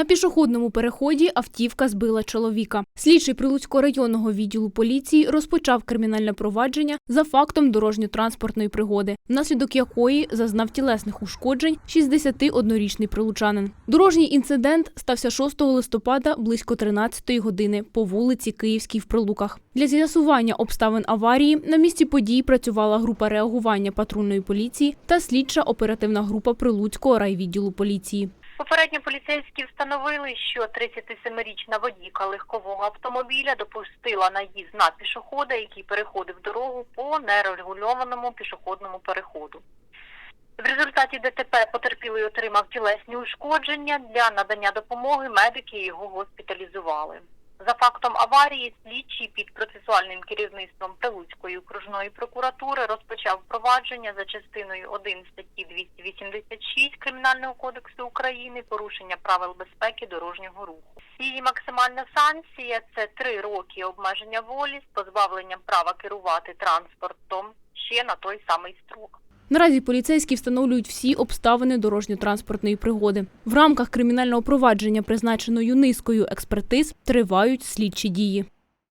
На пішохідному переході автівка збила чоловіка. Слідчий Прилуцького районного відділу поліції розпочав кримінальне провадження за фактом дорожньо-транспортної пригоди, внаслідок якої зазнав тілесних ушкоджень 61-річний прилучанин. Дорожній інцидент стався 6 листопада близько 13-ї години по вулиці Київській в Прилуках. Для з'ясування обставин аварії на місці подій працювала група реагування патрульної поліції та слідча оперативна група Прилуцького райвідділу поліції. Попередньо поліцейські встановили, що 37-річна водійка легкового автомобіля допустила наїзд на пішохода, який переходив дорогу по нерегульованому пішохідному переходу. В результаті ДТП потерпілий отримав тілесні ушкодження. Для надання допомоги медики його госпіталізували. За фактом аварії, слідчий під процесуальним керівництвом Прилуцької окружної прокуратури розпочав провадження за частиною 1 статті 286 Кримінального кодексу України порушення правил безпеки дорожнього руху. Її максимальна санкція це 3 роки обмеження волі з позбавленням права керувати транспортом ще на той самий строк. Наразі поліцейські встановлюють всі обставини дорожньо-транспортної пригоди. В рамках кримінального провадження, призначеної низкою експертиз, тривають слідчі дії.